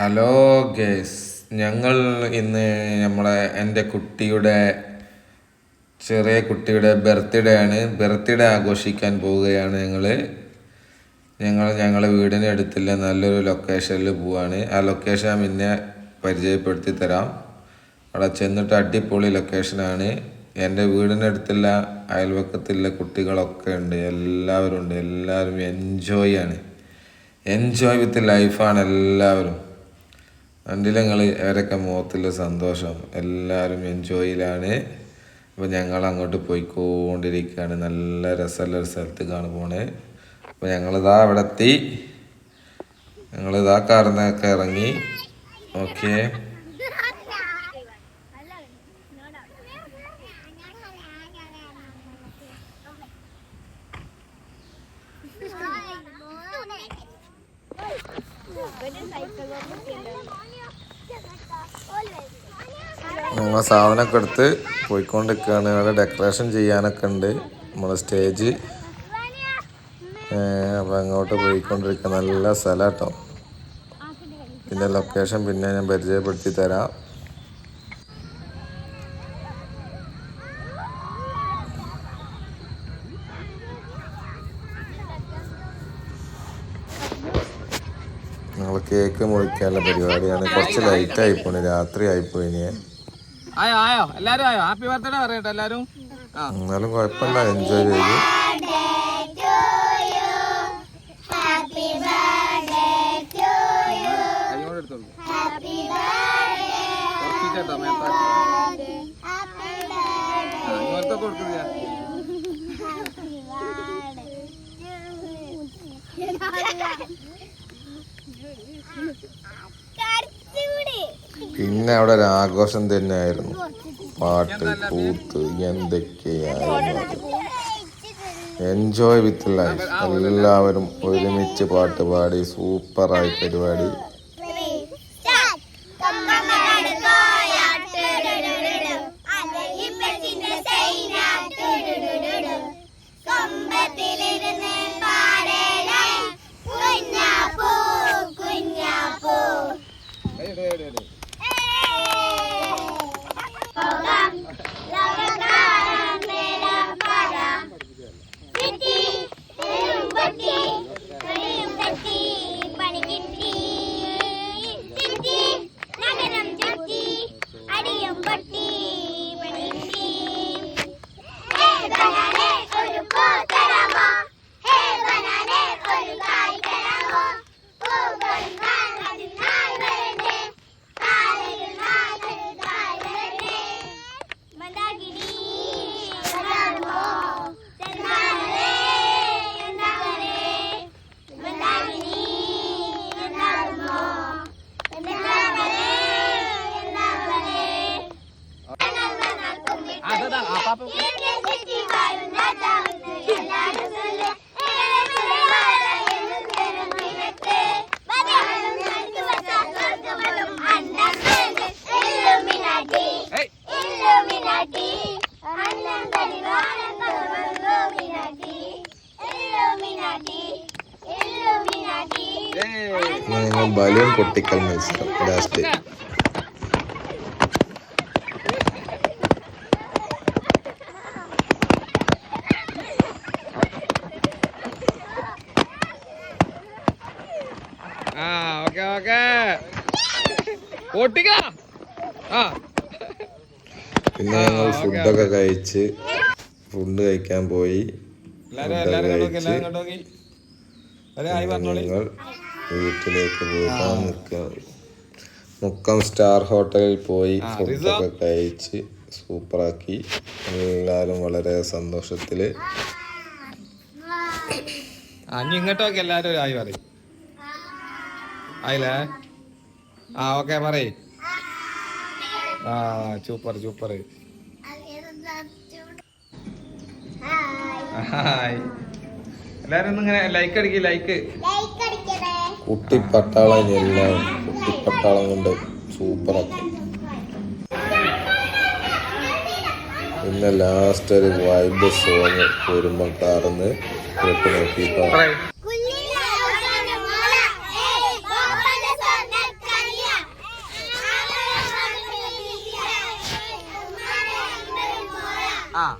Hello guys ഞങ്ങൾ ഇന്ന് നമ്മളെ എന്റെ കുട്ടിയുടെ ചെറിയ കുട്ടിയുടെ ബർത്ത്ഡേ ആണ്. ബർത്ത്ഡേ ആഘോഷിക്കാൻ പോവുകയാണ് ഞങ്ങൾ ഞങ്ങൾ ഞങ്ങളെ വീടിന് അടുത്തുള്ള നല്ലൊരു ലൊക്കേഷനിൽ പോവാണ്. ആ ലൊക്കേഷൻ പിന്നെ പരിചയപ്പെടുത്തി തരാം. അവിടെ ചെന്നിട്ട് അടിപൊളി ലൊക്കേഷനാണ് എന്റെ വീടിനടുത്തുള്ള അയൽവക്കത്തുള്ള കുട്ടികളൊക്കെ ഉണ്ട്. എല്ലാവരും ഉണ്ട്. എല്ലാവരും എൻജോയ് ആണ്. എൻജോയ് വിത്ത് ലൈഫാണ് എല്ലാവരും. കണ്ടില്ല അവരൊക്കെ മുഖത്തുള്ള സന്തോഷം. എല്ലാവരും എൻജോയിലാണ്. അപ്പോൾ ഞങ്ങൾ അങ്ങോട്ട് പോയിക്കൊണ്ടിരിക്കുകയാണ് നല്ല രസമുള്ള ഒരു സ്ഥലത്തേക്കാണ് പോണേ. അപ്പോൾ ഞങ്ങളിതാ അവിടെ എത്തി ഞങ്ങളിതാ കാർന്നൊക്കെ ഇറങ്ങി. ഓക്കെ. ഞങ്ങൾ സാധനമൊക്കെ എടുത്ത് പോയിക്കൊണ്ടിരിക്കുകയാണ്. അവിടെ ഡെക്കറേഷൻ ചെയ്യാനൊക്കെ ഉണ്ട്. നമ്മളെ സ്റ്റേജ് അപ്പം അങ്ങോട്ട് പോയിക്കൊണ്ടിരിക്കുക. നല്ല സ്ഥലം കേട്ടോ. പിന്നെ ലൊക്കേഷൻ പിന്നെ ഞാൻ പരിചയപ്പെടുത്തി തരാം. ഞങ്ങൾ കേക്ക് മുറിക്കാനുള്ള പരിപാടിയാണ്. കുറച്ച് ലൈറ്റ് ആയി പോണേ. രാത്രി ആയിപ്പോയി ആയോ ആയോ? എല്ലാരും ആയോ? ഹാപ്പി ബർത്ത്ഡേ പറയട്ടെ എല്ലാരും. ആ. എന്നാലും കുഴപ്പമില്ല. എൻജോയ് ചെയ്തു കൈയോടെ പിന്നെ അവിടെ ഒരു ആഘോഷം തന്നെയായിരുന്നു. പാട്ട് കൂത്ത് എന്തൊക്കെയായിരുന്നു. എൻജോയ് വിത്ത് ലൈഫ് എല്ലാവരും ഒരുമിച്ച് പാട്ട് പാടി സൂപ്പറായി പരിപാടി. ബലൂൺ പൊട്ടിക്കൽ മത്സരം ലാസ്റ്റ് പിന്നെ ഞങ്ങൾ ഫുഡൊക്കെ കഴിച്ച് ഫുഡ് കഴിക്കാൻ പോയി. ഞങ്ങൾ വീട്ടിലേക്ക് പോകാൻ നിൽക്കുക മുക്കം സ്റ്റാർ ഹോട്ടലിൽ പോയി ഫുഡൊക്കെ കഴിച്ച് സൂപ്പറാക്കി. എല്ലാവരും വളരെ സന്തോഷത്തിൽ. ആ എല്ലാവരും ആയി പറയും. ആയില്ലേ? ആ ഓക്കെ പറയ്. ആ സൂപ്പർ സൂപ്പർ ഹായ്. എല്ലാരും ഇങ്ങനെ ലൈക്ക് അടിക്ക് ലൈക്ക് കുട്ടിപ്പട്ടാളം എല്ലാം കുട്ടിപ്പട്ടാളം കൊണ്ട് സൂപ്പറാക്കി പിന്നെ ലാസ്റ്റ് ഒരു വൈബ് സോങ് വരുമ്പോൾ കാർന്ന് കേട്ട് നോക്കിയിട്ടോ. 아